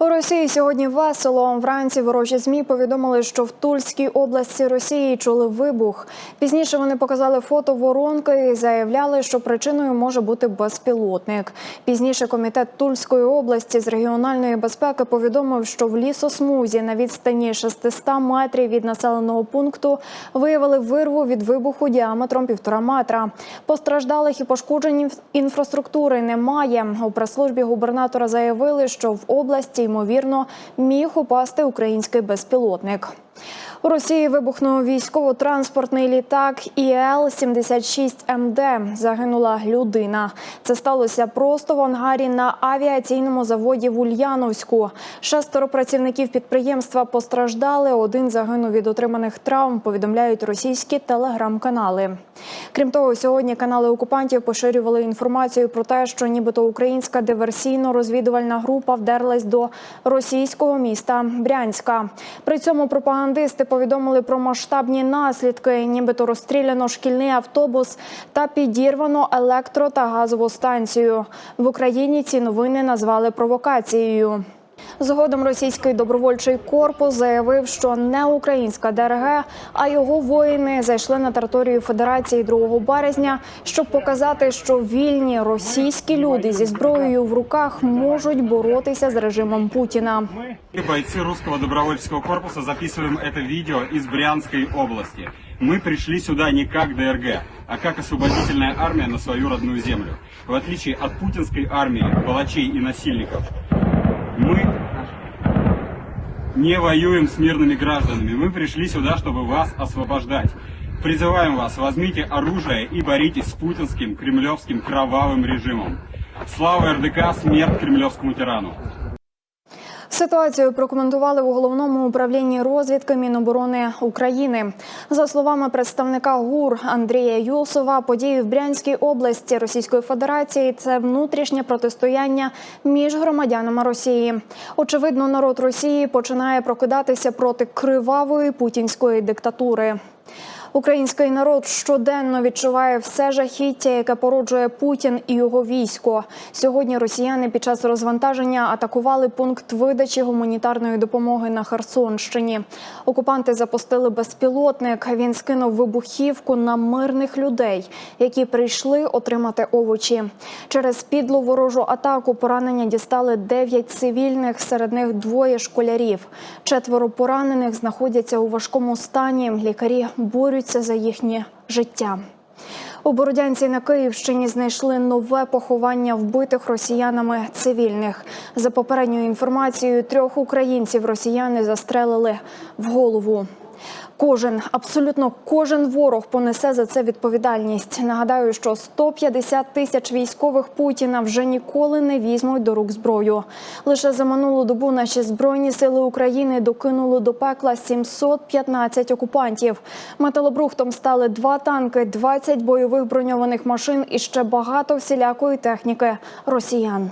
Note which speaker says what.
Speaker 1: У Росії сьогодні весело. Вранці ворожі змі повідомили, що в Тульській області Росії чули вибух. Пізніше вони показали фото воронки і заявляли, що причиною може бути безпілотник. Пізніше комітет Тульської області з регіональної безпеки повідомив, що в лісосмузі на відстані 600 метрів від населеного пункту виявили вирву від вибуху діаметром півтора метра. Постраждалих і пошкоджень інфраструктури немає. У прес-службі губернатора заявили, що в області ймовірно міг упасти український безпілотник. У Росії вибухнув військово-транспортний літак ІЛ-76МД. Загинула людина. Це сталося просто в ангарі на авіаційному заводі в Ульяновську. Шестеро працівників підприємства постраждали. Один загинув від отриманих травм. Повідомляють російські телеграм-канали. Крім того, сьогодні канали окупантів поширювали інформацію про те, що нібито українська диверсійно-розвідувальна група вдерлась до російського міста Брянська. При цьому пропагандисти повідомили про масштабні наслідки, нібито розстріляно шкільний автобус та підірвано електро та газову станцію. В Україні ці новини назвали провокацією. Згодом російський добровольчий корпус заявив, що не українська ДРГ, а його воїни зайшли на територію Федерації 2 березня, щоб показати, що вільні російські люди зі зброєю в руках можуть боротися з режимом Путіна.
Speaker 2: Мы, бойцы русского добровольческого корпуса, записываем это видео из Брянской области. Мы пришли сюда не как ДРГ, а как освободительная армия на свою родную землю. В отличие от путинской армии, палачей и насильников, мы не воюем с мирными гражданами. Мы пришли сюда, чтобы вас освобождать. Призываем вас, возьмите оружие и боритесь с путинским, кремлевским кровавым режимом. Слава РДК, смерть кремлевскому тирану.
Speaker 1: Ситуацію прокоментували у головному управлінні розвідки Міноборони України. За словами представника ГУР Андрія Юсова, події в Брянській області Російської Федерації це внутрішнє протистояння між громадянами Росії. Очевидно, народ Росії починає прокидатися проти кривавої путінської диктатури. Український народ щоденно відчуває все жахіття, яке породжує Путін і його військо. Сьогодні росіяни під час розвантаження атакували пункт видачі гуманітарної допомоги на Херсонщині. Окупанти запустили безпілотник. Він скинув вибухівку на мирних людей, які прийшли отримати овочі. Через підлу ворожу атаку поранення дістали 9 цивільних, серед них двоє школярів. Четверо поранених знаходяться у важкому стані. Лікарі борються за їхнє життя. У Бородянці на Київщині знайшли нове поховання вбитих росіянами цивільних. За попередньою інформацією, трьох українців росіяни застрелили в голову. Кожен, абсолютно кожен ворог понесе за це відповідальність. Нагадаю, що 150 тисяч військових Путіна вже ніколи не візьмуть до рук зброю. Лише за минулу добу наші збройні сили України докинули до пекла 715 окупантів. Металобрухтом стали два танки, 20 бойових броньованих машин і ще багато всілякої техніки росіян.